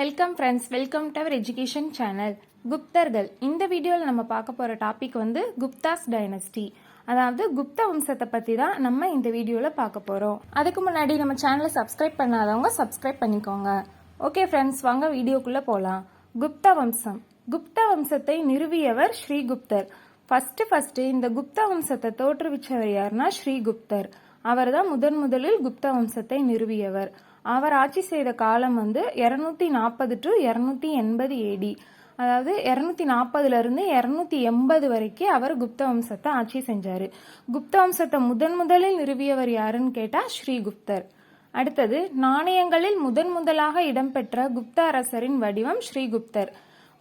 Welcome friends welcome to our education channel குப்தர்கள். இந்த வீடியோவில் நம்ம பார்க்க போகிற டாபிக் வந்து குப்தாஸ் டைனஸ்டி அதாவது குப்த வம்சத்தை பற்றி தான் நம்ம இந்த வீடியோவில் பார்க்க போகிறோம் அதுக்கு முன்னாடி நம்ம சேனலை சப்ஸ்கிரைப் பண்ணாதவங்க சப்ஸ்கிரைப் பண்ணிக்கோங்க. ஓகே ஃப்ரெண்ட்ஸ் வாங்க வீடியோக்குள்ளே போகலாம் குப்த வம்சம். குப்த வம்சத்தை நிறுவியவர் ஸ்ரீகுப்தர். ஃபஸ்ட்டு ஃபஸ்ட்டு இந்த குப்த வம்சத்தை தோற்றுவிச்சவர் யாருன்னா ஸ்ரீகுப்தர். அவர் தான் முதன் முதலில் குப்த வம்சத்தை நிறுவியவர். அவர் ஆட்சி செய்த காலம் வந்து இரநூத்தி நாற்பது டு இரநூத்தி எண்பது ஏடி அதாவது இரநூத்தி நாற்பதுலேருந்து இரநூத்தி எண்பது வரைக்கும் அவர் குப்த வம்சத்தை ஆட்சி செஞ்சார். குப்த வம்சத்தை முதன் முதலில் நிறுவியவர் யாருன்னு கேட்டால் ஸ்ரீகுப்தர் அடுத்தது நாணயங்களில் முதன் முதலாக இடம்பெற்ற குப்த அரசரின் வடிவம் ஸ்ரீகுப்தர்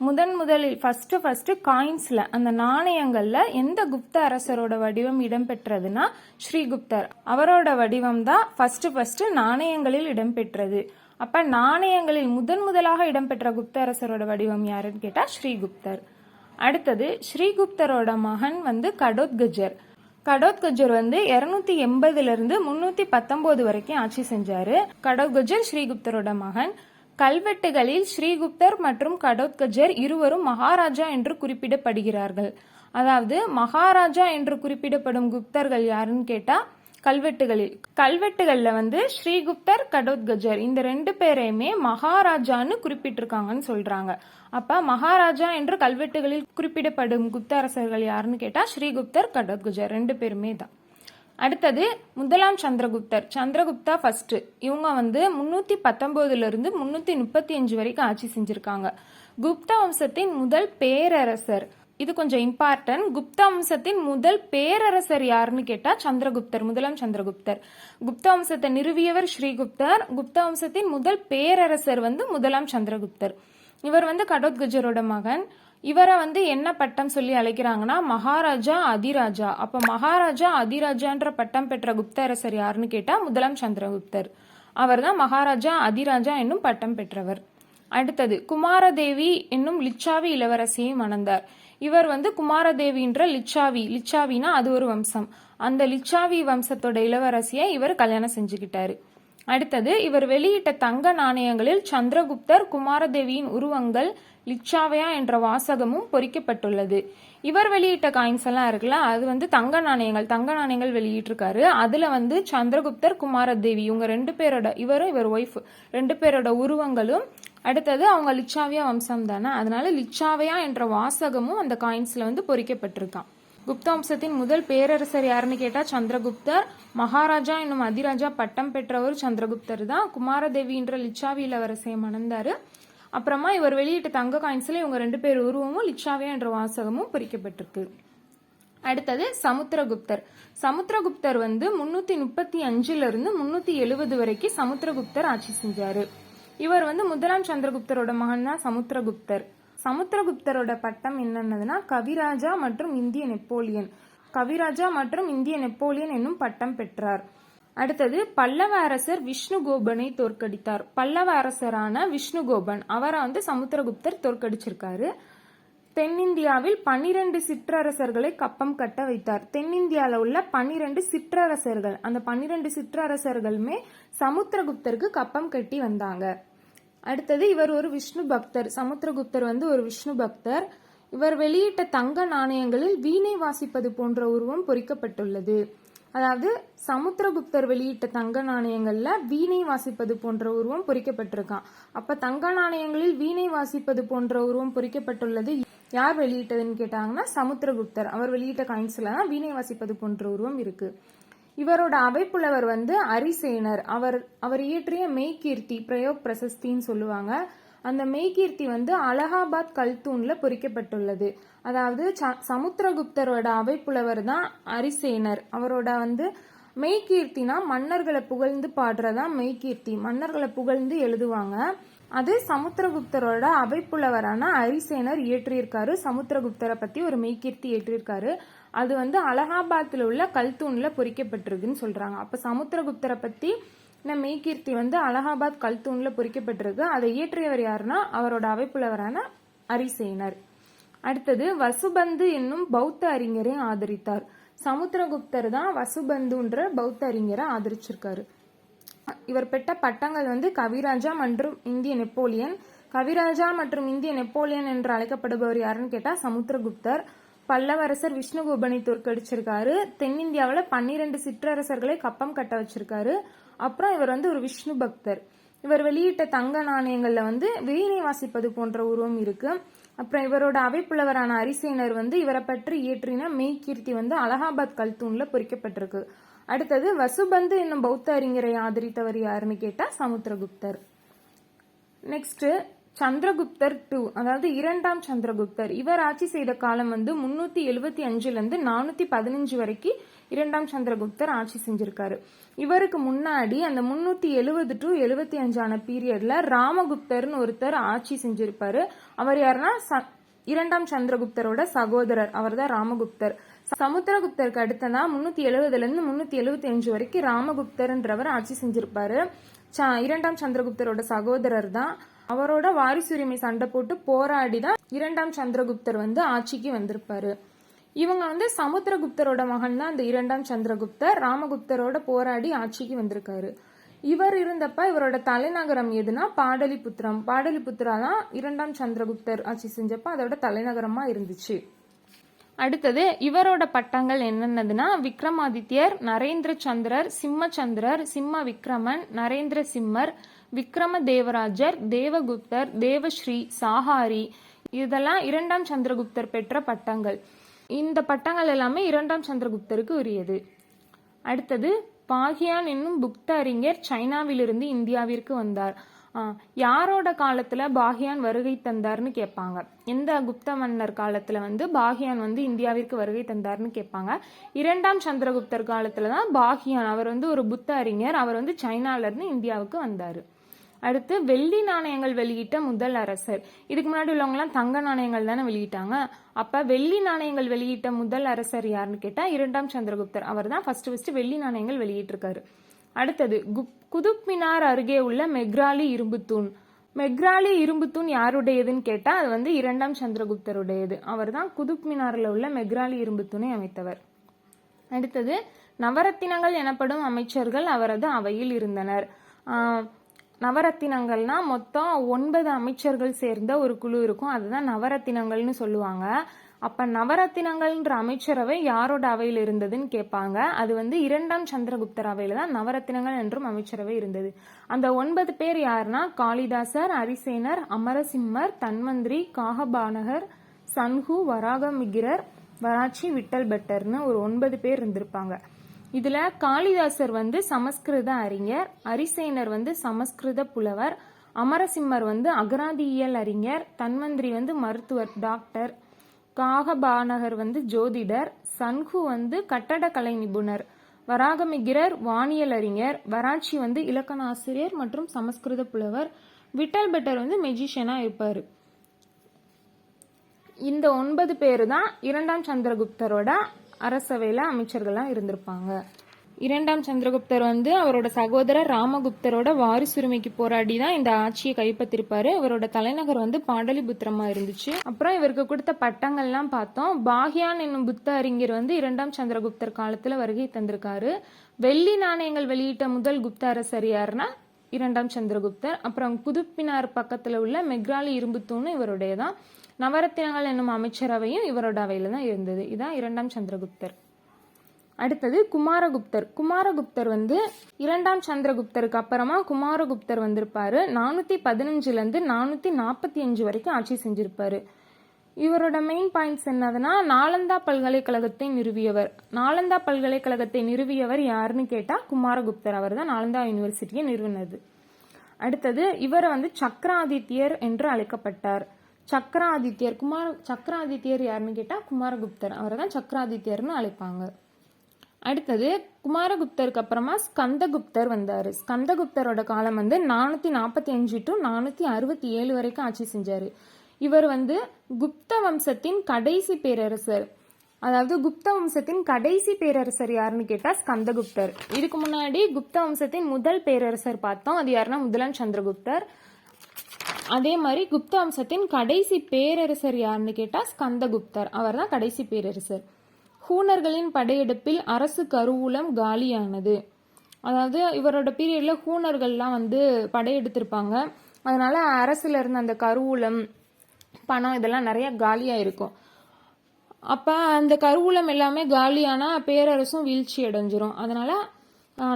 முதன் முதலில் ஃபஸ்ட்டு ஃபஸ்ட்டு காயின்ஸில் அந்த நாணயங்களில் எந்த குப்த அரசரோட வடிவம் இடம்பெற்றதுன்னா ஸ்ரீகுப்தர் அவரோட வடிவம் தான் ஃபஸ்ட்டு ஃபஸ்ட்டு நாணயங்களில் இடம்பெற்றது. அப்போ நாணயங்களில் முதன் முதலாக இடம்பெற்ற குப்த அரசரோட வடிவம் யாருன்னு கேட்டால் ஸ்ரீகுப்தர் அடுத்தது ஸ்ரீகுப்தரோட மகன் வந்து கடோத்கஜர். கடோத்கஜர் வந்து இருநூத்தி எண்பதுல இருந்து முன்னூத்தி பத்தொன்பது வரைக்கும் ஆட்சி செஞ்சாரு. கடோத்கஜர் ஸ்ரீகுப்தரோட மகன். கல்வெட்டுகளில் ஸ்ரீகுப்தர் மற்றும் கடோத்கஜர் இருவரும் மகாராஜா என்று குறிப்பிடப்படுகிறார்கள். அதாவது மகாராஜா என்று குறிப்பிடப்படும் குப்தர்கள் யாருன்னு கேட்டால் கல்வெட்டுகளில். கல்வெட்டுகளில் வந்து ஸ்ரீகுப்தர் கடோத்கஜர் இந்த ரெண்டு பேரையுமே மகாராஜான்னு குறிப்பிட்டிருக்காங்கன்னு சொல்கிறாங்க அப்போ மகாராஜா என்று கல்வெட்டுகளில் குறிப்பிடப்படும் குப்த அரசர்கள் யாருன்னு கேட்டால் ஸ்ரீகுப்தர் கடோத்கஜர் ரெண்டு பேருமே தான். அடுத்தது முதலாம் சந்திரகுப்தர். சந்திரகுப்தா ஃபஸ்ட்டு இவங்க வந்து முந்நூற்றி பத்தொம்போதுலேருந்து முந்நூற்றி முப்பத்தி அஞ்சு வரைக்கும் ஆட்சி செஞ்சுருக்காங்க. குப்த வம்சத்தின் முதல் பேரரசர். இது கொஞ்சம் இம்பார்ட்டன்ட் குப்த வம்சத்தின் முதல் பேரரசர் யாருன்னு கேட்டால் சந்திரகுப்தர் முதலாம் சந்திரகுப்தர். குப்த வம்சத்தை நிறுவியவர் ஸ்ரீகுப்தர். குப்த வம்சத்தின் முதல் பேரரசர் வந்து முதலாம் சந்திரகுப்தர். இவர் வந்து கடோத்கஜரோட மகன். இவரை வந்து என்ன பட்டம் சொல்லி அழைக்கிறாங்கன்னா மகாராஜா அதிராஜா. அப்போ மகாராஜா அதிராஜான்ற பட்டம் பெற்ற குப்தரசர் யாருன்னு கேட்டால் முதலாம் சந்திரகுப்தர். அவர் தான் மகாராஜா அதிராஜா என்னும் பட்டம் பெற்றவர். அடுத்தது குமாரதேவி என்னும் லிச்சாவி இளவரசியை மணந்தார். இவர் வந்து குமாரதேவின்ற லிச்சாவி. லிச்சாவினா அது ஒரு வம்சம். அந்த லிச்சாவி வம்சத்தோட இளவரசியை இவர் கல்யாணம் செஞ்சுக்கிட்டாரு. அடுத்தது இவர் வெளியிட்ட தங்க நாணயங்களில் சந்திரகுப்தர் குமாரதேவியின் உருவங்கள் லிச்சாவையா என்ற வாசகமும் பொறிக்கப்பட்டுள்ளது. இவர் வெளியிட்ட காயின்ஸ் எல்லாம் இருக்குல்ல அது வந்து தங்க நாணயங்கள் தங்க நாணயங்கள் வெளியிட்டிருக்காரு. அதுல வந்து சந்திரகுப்தர் குமாரதேவி இவங்க ரெண்டு பேரோட இவரும் இவர் ஒய்ஃப் ரெண்டு பேரோட உருவங்களும் அடுத்தது அவங்க லிச்சாவியா வம்சம் தானே? அதனால லிச்சாவையா என்ற வாசகமும் அந்த காயின்ஸ்ல வந்து பொறிக்கப்பட்டிருக்கான். குப்த வம்சத்தின் முதல் பேரரசர் யாருன்னு கேட்டால் சந்திரகுப்தர் மகாராஜா என்னும் அதிராஜா பட்டம் பெற்றவர் சந்திரகுப்தர் தான். குமாரதேவின்ற லிச்சாவி இளவரசியை மணந்தார் அப்புறமா இவர் வெளியிட்ட தங்க காயின்ஸில் இவங்க ரெண்டு பேர் உருவமும் லிச்சாவியா என்ற வாசகமும் பொறிக்கப்பட்டிருக்கு. அடுத்தது சமுத்திரகுப்தர். சமுத்திரகுப்தர் வந்து முன்னூத்தி முப்பத்தி அஞ்சுல இருந்து முன்னூத்தி எழுபது வரைக்கும் சமுத்திரகுப்தர் ஆட்சி செஞ்சாரு. இவர் வந்து முதலாம் சந்திரகுப்தரோட மகன் தான் சமுத்திரகுப்தர். சமுத்திரகுப்தரோட பட்டம் என்னென்னதுன்னா கவிராஜா மற்றும் இந்திய நெப்போலியன். கவிராஜா மற்றும் இந்திய நெப்போலியன் என்னும் பட்டம் பெற்றார். அடுத்தது பல்லவ அரசர் விஷ்ணுகோபனை தோற்கடித்தார். பல்லவ அரசரான விஷ்ணுகோபன் அவரை வந்து சமுத்திரகுப்தர் தோற்கடிச்சிருக்காரு. தென்னிந்தியாவில் பன்னிரண்டு சிற்றரசர்களை கப்பம் கட்ட வைத்தார். தென்னிந்தியாவில் உள்ள பன்னிரண்டு சிற்றரசர்கள் அந்த பன்னிரண்டு சிற்றரசர்களுமே சமுத்திரகுப்தருக்கு கப்பம் கட்டி வந்தாங்க. அடுத்தது இவர் ஒரு விஷ்ணு பக்தர் சமுத்திரகுப்தர் வந்து ஒரு விஷ்ணு பக்தர். இவர் வெளியிட்ட தங்க நாணயங்களில் வீணை வாசிப்பது போன்ற உருவம் பொறிக்கப்பட்டுள்ளது. அதாவது சமுத்திரகுப்தர் வெளியிட்ட தங்க நாணயங்கள்ல வீணை வாசிப்பது போன்ற உருவம் பொறிக்கப்பட்டிருக்கான். அப்ப தங்க நாணயங்களில் வீணை வாசிப்பது போன்ற உருவம் பொறிக்கப்பட்டுள்ளது யார் வெளியிட்டதுன்னு கேட்டாங்கன்னா சமுத்திரகுப்தர். அவர் வெளியிட்ட காயின்ஸ்ல தான் வீணை வாசிப்பது போன்ற உருவம் இருக்கு. இவரோட அவைப்புலவர் வந்து அரிசேனர். அவர் அவர் இயற்றிய மெய்கீர்த்தி பிரயோக் பிரசஸ்தின்னு சொல்லுவாங்க. அந்த மெய்கீர்த்தி வந்து அலகாபாத் கல்தூன்ல பொறிக்கப்பட்டுள்ளது. அதாவது சமுத்திரகுப்தரோட அவைப்புலவர் தான் அரிசேனர். அவரோட வந்து மெய்கீர்த்தினா மன்னர்களை புகழ்ந்து பாடுறதா மெய்கீர்த்தி. மன்னர்களை புகழ்ந்து எழுதுவாங்க. அது சமுத்திரகுப்தரோட அவைப்புலவரான அரிசேனர் இயற்றியிருக்காரு. சமுத்திரகுப்தரை பத்தி ஒரு மெய்கீர்த்தி ஏற்றிருக்காரு அது வந்து அலகாபாத்தில் உள்ள கல்தூனில் பொறிக்கப்பட்டிருக்குன்னு சொல்கிறாங்க அப்போ சமுத்திரகுப்தரை பற்றி இந்த மெய்கீர்த்தி வந்து அலகாபாத் கல்தூனில் பொறிக்கப்பட்டிருக்கு. அதை இயற்றியவர் யாருன்னா அவரோட அவைப்புலவரான அரிசேனர். அடுத்தது வசுபந்து என்னும் பௌத்த அறிஞரை ஆதரித்தார். சமுத்திரகுப்தர் தான் வசுபந்துன்ற பௌத்த அறிஞரை ஆதரிச்சிருக்காரு. இவர் பெற்ற பட்டங்கள் வந்து கவிராஜா மற்றும் இந்திய நெப்போலியன். கவிராஜா மற்றும் இந்திய நெப்போலியன் என்று அழைக்கப்படுபவர் யாருன்னு கேட்டால் சமுத்திரகுப்தர். பல்லவரசர் விஷ்ணுகோபனை தோற்கடிச்சிருக்காரு. தென்னிந்தியாவில் பன்னிரெண்டு சிற்றரசர்களை கப்பம் கட்ட வச்சிருக்காரு. அப்புறம் இவர் வந்து ஒரு விஷ்ணு பக்தர். இவர் வெளியிட்ட தங்க நாணயங்களில் வந்து வீணை வாசிப்பது போன்ற உருவம் இருக்கு. அப்புறம் இவரோட அவைப்புலவரான அரிசேனர் வந்து இவரை பற்றி இயற்றின மெய்கீர்த்தி வந்து அலகாபாத் கல்தூண்ல பொறிக்கப்பட்டிருக்கு. அடுத்தது வசுபந்து என்னும் பௌத்த அறிஞரை ஆதரித்தவர் யாருன்னு கேட்டால் சமுத்திரகுப்தர். நெக்ஸ்ட் சந்திரகுப்தர் டூ அதாவது இரண்டாம் சந்திரகுப்தர். இவர் ஆட்சி செய்த காலம் வந்து முன்னூத்தி எழுபத்தி அஞ்சுல இருந்து நானூத்தி பதினஞ்சு வரைக்கும் இரண்டாம் சந்திரகுப்தர் ஆட்சி செஞ்சிருக்காரு. இவருக்கு முன்னாடி அந்த முன்னூத்தி எழுபது டு எழுபத்தி அஞ்சான பீரியட்ல ராமகுப்தர்னு ஒருத்தர் ஆட்சி செஞ்சிருப்பாரு. அவர் யாருன்னா ச- இரண்டாம் சந்திரகுப்தரோட சகோதரர் அவர் தான் ராமகுப்தர் சமுத்திரகுப்தருக்கு அடுத்ததா முன்னூத்தி எழுபதுல இருந்து முன்னூத்தி எழுபத்தி அஞ்சு வரைக்கும் ராமகுப்தர்ன்றவர் ஆட்சி செஞ்சிருப்பாரு. இரண்டாம் சந்திரகுப்தரோட சகோதரர் தான் அவரோட வாரிசுரிமை சண்டை போட்டு போராடி தான் இரண்டாம் சந்திரகுப்தர் வந்து ஆட்சிக்கு வந்திருப்பாரு. இவங்க வந்து சமுத்திரகுப்தரோட மகன் தான் அந்த இரண்டாம் சந்திரகுப்தர். ராமகுப்தரோட போராடி ஆட்சிக்கு வந்திருக்காரு. இவர் இருந்தப்ப இவரோட தலைநகரம் எதுனா பாடலிபுத்திரம். பாடலிபுத்திரா தான் இரண்டாம் சந்திரகுப்தர் ஆட்சி செஞ்சப்ப அதோட தலைநகரமா இருந்துச்சு. அடுத்தது இவரோட பட்டங்கள் என்னென்னதுன்னா விக்ரமாதித்யர் நரேந்திர சந்திரர் சிம்மச்சந்திரர் சிம்ம விக்ரமன் நரேந்திர சிம்மர் விக்ரம தேவராஜர் தேவகுப்தர் தேவஸ்ரீ சாகாரி இதெல்லாம் இரண்டாம் சந்திரகுப்தர் பெற்ற பட்டங்கள். இந்த பட்டங்கள் எல்லாமே இரண்டாம் சந்திரகுப்தருக்கு உரியது. அடுத்தது பாகியான் என்னும் புக்த அறிஞர் சைனாவிலிருந்து இந்தியாவிற்கு வந்தார். யாரோட காலத்துல பாகியான் வருகை தந்தார்னு கேட்பாங்க. எந்த குப்த மன்னர் காலத்துல வந்து பாகியான் வந்து இந்தியாவிற்கு வருகை தந்தார்னு கேட்பாங்க. இரண்டாம் சந்திரகுப்தர் காலத்துல தான் பாகியான் அவர் வந்து ஒரு புத்த அறிஞர் அவர் வந்து சைனால இருந்து இந்தியாவுக்கு வந்தாரு. அடுத்து வெள்ளி நாணயங்கள் வெளியிட்ட முதல் அரசர். இதுக்கு முன்னாடி உள்ளவங்கலாம் தங்க நாணயங்கள் தானே வெளியிட்டாங்க. அப்ப வெள்ளி நாணயங்கள் வெளியிட்ட முதல் அரசர் யாருன்னு கேட்டா இரண்டாம் சந்திரகுப்தர். அவர் தான் ஃபர்ஸ்ட் ஃபர்ஸ்ட் வெள்ளி நாணயங்கள் வெளியிட்டிருக்காரு. அடுத்தது குப்- குதுப் மினார் அருகே உள்ள மெக்ராலி இரும்புத்தூண். மெக்ராலி இரும்புத்தூண் யாருடையதுன்னு கேட்டா அது வந்து இரண்டாம் சந்திரகுப்தருடையது. அவர் தான் குதுப் மினாரில் உள்ள மெக்ராலி இரும்புத்தூணை அமைத்தவர். அடுத்தது நவரத்தினங்கள் எனப்படும் அமைச்சர்கள் அவரது அவையில் இருந்தனர். நவரத்தினங்கள்னா மொத்தம் ஒன்பது அமைச்சர்கள் சேர்ந்த ஒரு குழு இருக்கும். அதுதான் நவரத்தினங்கள்னு சொல்லுவாங்க. அப்போ நவரத்தினங்கள்ன்ற அமைச்சரவை யாரோட அவையில் இருந்ததுன்னு கேட்பாங்க. அது வந்து இரண்டாம் சந்திரகுப்தர் அவையில் தான் நவரத்தினங்கள் என்றும் அமைச்சரவை இருந்தது. அந்த ஒன்பது பேர் யாருன்னா? காளிதாசர் அரிசேனர் அமரசிம்மர் தன்வந்திரி காகபானகர் சன்ஹு வராகமிகிரர் வராச்சி விட்டல் பெட்டர்னு ஒரு ஒன்பது பேர் இருந்திருப்பாங்க. இதில் காளிதாசர் வந்து சமஸ்கிருத அறிஞர் அரிசேனர் வந்து சமஸ்கிருத புலவர் அமரசிம்மர் வந்து அகராதியியல் அறிஞர் தன்வந்திரி வந்து மருத்துவர் டாக்டர் காகபானகர் வந்து ஜோதிடர் சன்ஹு வந்து கட்டடக்கலை நிபுணர் வராகமிகிரர் வானியல் அறிஞர் வராட்சி வந்து இலக்கண ஆசிரியர் மற்றும் சமஸ்கிருத புலவர் விட்டல் பெட்டர் வந்து மெஜிஷியனாக இருப்பார். இந்த ஒன்பது பேர் தான் இரண்டாம் சந்திரகுப்தரோட அரசவையில் அமைச்சர்களாக இருந்திருப்பாங்க. இரண்டாம் சந்திரகுப்தர் வந்து அவரோட சகோதரர் ராமகுப்தரோட வாரிசுரிமைக்கு போராடி தான் இந்த ஆட்சியை கைப்பற்றிருப்பாரு. அவரோட தலைநகர் வந்து பாடலிபுத்திரமா இருந்துச்சு. அப்புறம் இவருக்கு கொடுத்த பட்டங்கள்லாம் பார்த்தோம். பாகியான் என்னும் புத்த அறிஞர் வந்து இரண்டாம் சந்திரகுப்தர் காலத்துல வருகை தந்திருக்காரு. வெள்ளி நாணயங்கள் வெளியிட்ட முதல் குப்த அரசர் யாருன்னா? இரண்டாம் சந்திரகுப்தர். அப்புறம் புதுப்பினார் பக்கத்துல உள்ள மெக்ராலி இரும்புத்தூணு இவருடையதான். நவரத்தினங்கள் என்னும் அமைச்சரவையும் இவரோட அவையில் தான் இருந்தது. இதான் இரண்டாம் சந்திரகுப்தர். அடுத்தது குமாரகுப்தர். குமாரகுப்தர் வந்து இரண்டாம் சந்திரகுப்தருக்கு அப்புறமா குமாரகுப்தர் வந்திருப்பாரு. நானூற்றி பதினஞ்சுலேருந்து நானூற்றி நாற்பத்தி அஞ்சு வரைக்கும் ஆட்சி செஞ்சிருப்பாரு. இவரோட மெயின் பாயிண்ட்ஸ் என்னதுன்னா நாலந்தா பல்கலைக்கழகத்தை நிறுவியவர். நாலந்தா பல்கலைக்கழகத்தை நிறுவியவர் யாருன்னு கேட்டால் குமாரகுப்தர். அவர் தான் நாலந்தா யூனிவர்சிட்டியை நிறுவினது. அடுத்தது இவர் வந்து சக்கராதித்யர் என்று அழைக்கப்பட்டார். சக்கராதித்யர் குமார சக்கராதித்யர் யாருன்னு கேட்டால் குமாரகுப்தர். அவரை தான் சக்கராதித்யர்னு அழைப்பாங்க. அடுத்தது குமாரகுப்தருக்கு அப்புறமா ஸ்கந்தகுப்தர் வந்தார். ஸ்கந்தகுப்தரோட காலம் வந்து நானூற்றி நாற்பத்தி அஞ்சு டு நானூற்றி அறுபத்தி ஏழு வரைக்கும் ஆட்சி செஞ்சார். இவர் வந்து குப்த வம்சத்தின் கடைசி பேரரசர். அதாவது குப்த வம்சத்தின் கடைசி பேரரசர் யாருன்னு கேட்டால் ஸ்கந்தகுப்தர். இதுக்கு முன்னாடி குப்த வம்சத்தின் முதல் பேரரசர் பார்த்தோம். அது யாருன்னா முதலாம் சந்திரகுப்தர். அதே மாதிரி குப்த வம்சத்தின் கடைசி பேரரசர் யாருன்னு கேட்டால் ஸ்கந்தகுப்தர். அவர் தான் கடைசி பேரரசர். ஹூனர்களின் படையெடுப்பில் அரசு கருவூலம் காலியானது. அதாவது இவரோட பீரியடில் ஹூனர்கள்லாம் வந்து படையெடுத்திருப்பாங்க. அதனால் அரசில் இருந்த அந்த கருவூலம் பணம் இதெல்லாம் நிறையா காலியாக இருக்கும் அப்போ அந்த கருவூலம் எல்லாமே காலியானால் பேரரசும் வீழ்ச்சி அடைஞ்சிரும். அதனால்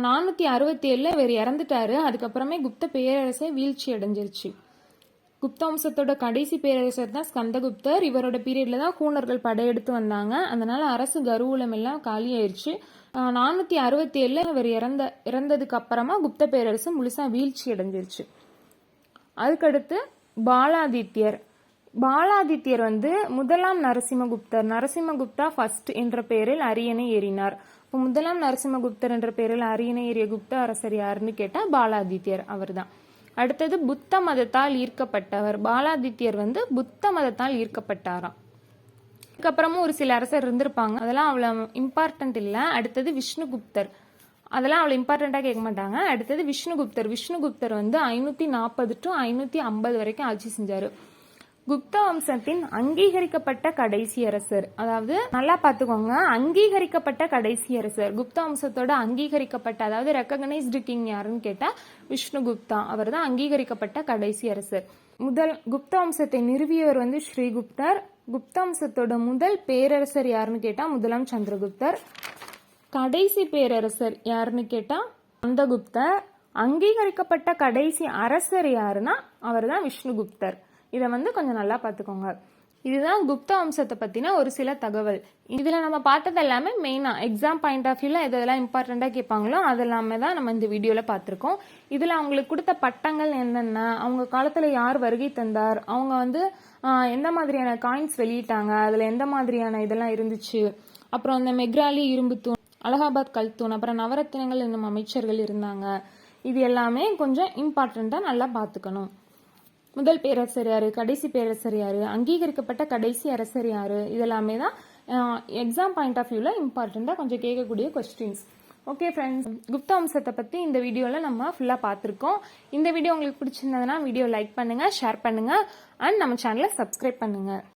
நானூற்றி அறுபத்தி ஏழில் இவர் இறந்துட்டாரு. அதுக்கப்புறமே குப்த பேரரசே வீழ்ச்சி அடைஞ்சிருச்சு. குப்த வம்சத்தோட கடைசி பேரரசர் தான் ஸ்கந்தகுப்தர். இவரோட பீரியடில் தான் கூனர்கள் படையெடுத்து வந்தாங்க. அதனால் அரசு கருவூலம் எல்லாம் காலியாயிருச்சு நானூற்றி அறுபத்தி ஏழில் இவர் இறந்த இறந்ததுக்கு அப்புறமா குப்த பேரரசு முழுசாக வீழ்ச்சி அடைஞ்சிருச்சு. அதுக்கடுத்து பாலாதித்யர். பாலாதித்யர் வந்து முதலாம் நரசிம்மகுப்தர். நரசிம்மகுப்தா ஃபர்ஸ்ட் என்ற பெயரில் அரியணை ஏறினார். இப்போ முதலாம் நரசிம்மகுப்தர் என்ற பெயரில் அரியணை ஏறிய குப்த அரசர் யாருன்னு கேட்டால் பாலாதித்யர் அவர் தான் அடுத்தது புத்த மதத்தால் ஈர்க்கப்பட்டவர். பாலாதித்யர் வந்து புத்த மதத்தால் ஈர்க்கப்பட்டாராம். அதுக்கப்புறமும் ஒரு சில அரசர் இருந்திருப்பாங்க. அதெல்லாம் அவ்வளோ இம்பார்ட்டன்ட் இல்லை. அடுத்தது விஷ்ணுகுப்தர். அதெல்லாம் அவ்வளோ இம்பார்ட்டண்ட்டாக கேட்க மாட்டாங்க. அடுத்தது விஷ்ணுகுப்தர். விஷ்ணுகுப்தர் வந்து ஐநூற்றி நாற்பது டு ஐநூற்றி ஐம்பது வரைக்கும் ஆட்சி செஞ்சார். குப்த வம்சத்தின் அங்கீகரிக்கப்பட்ட கடைசி அரசர். அதாவது நல்லா பார்த்துக்கோங்க. அங்கீகரிக்கப்பட்ட கடைசி அரசர். குப்த வம்சத்தோட அங்கீகரிக்கப்பட்ட அதாவது ரெக்கக்னைஸ்டு கிங் யாருன்னு கேட்டால் விஷ்ணுகுப்தா அவர் தான் அங்கீகரிக்கப்பட்ட கடைசி அரசர். முதல் குப்த வம்சத்தை நிறுவியவர் வந்து ஸ்ரீகுப்தர். குப்த வம்சத்தோட முதல் பேரரசர் யாருன்னு கேட்டால் முதலாம் சந்திரகுப்தர். கடைசி பேரரசர் யாருன்னு கேட்டால் அந்தகுப்தர் அங்கீகரிக்கப்பட்ட கடைசி அரசர் யாருன்னா அவர் தான் விஷ்ணுகுப்தர். இதை வந்து கொஞ்சம் நல்லா பார்த்துக்கோங்க. இதுதான் குப்த வம்சத்தை பற்றின ஒரு சில தகவல். இதில் நம்ம பார்த்தது எல்லாமே மெயினாக எக்ஸாம் பாயிண்ட் ஆஃப் வியூவில் எதெல்லாம் இம்பார்ட்டண்ட்டாக கேட்பாங்களோ அது எல்லாமே தான் நம்ம இந்த வீடியோவில் பார்த்துருக்கோம். இதில் அவங்களுக்கு கொடுத்த பட்டங்கள் என்னென்ன அவங்க காலத்தில் யார் வருகை தந்தார் அவங்க வந்து எந்த மாதிரியான காயின்ஸ் வெளியிட்டாங்க அதில் எந்த மாதிரியான இதெல்லாம் இருந்துச்சு. அப்புறம் அந்த மெக்ராலி இரும்புத்தூண் அலகாபாத் கல்தூன் அப்புறம் நவரத்தினங்கள் என்னும் அமைச்சர்கள் இருந்தாங்க. இது எல்லாமே கொஞ்சம் இம்பார்ட்டண்ட்டாக நல்லா பார்த்துக்கணும். முதல் பேரரசர் யாரு? கடைசி பேரரசர் யாரு? அங்கீகரிக்கப்பட்ட கடைசி அரசர் யாரு? இதெல்லாமே தான் எக்ஸாம் பாயிண்ட் ஆஃப் வியூவில் இம்பார்ட்டண்ட்டாக கொஞ்சம் கேட்கக்கூடிய கொஸ்டின்ஸ் ஓகே ஃப்ரெண்ட்ஸ் குப்த வம்சத்தை பற்றி இந்த வீடியோவில் நம்ம ஃபுல்லாக பார்த்துருக்கோம். இந்த வீடியோ உங்களுக்கு பிடிச்சிருந்ததுன்னா வீடியோ லைக் பண்ணுங்கள் ஷேர் பண்ணுங்கள் அண்ட் நம்ம சேனலை சப்ஸ்கிரைப் பண்ணுங்கள்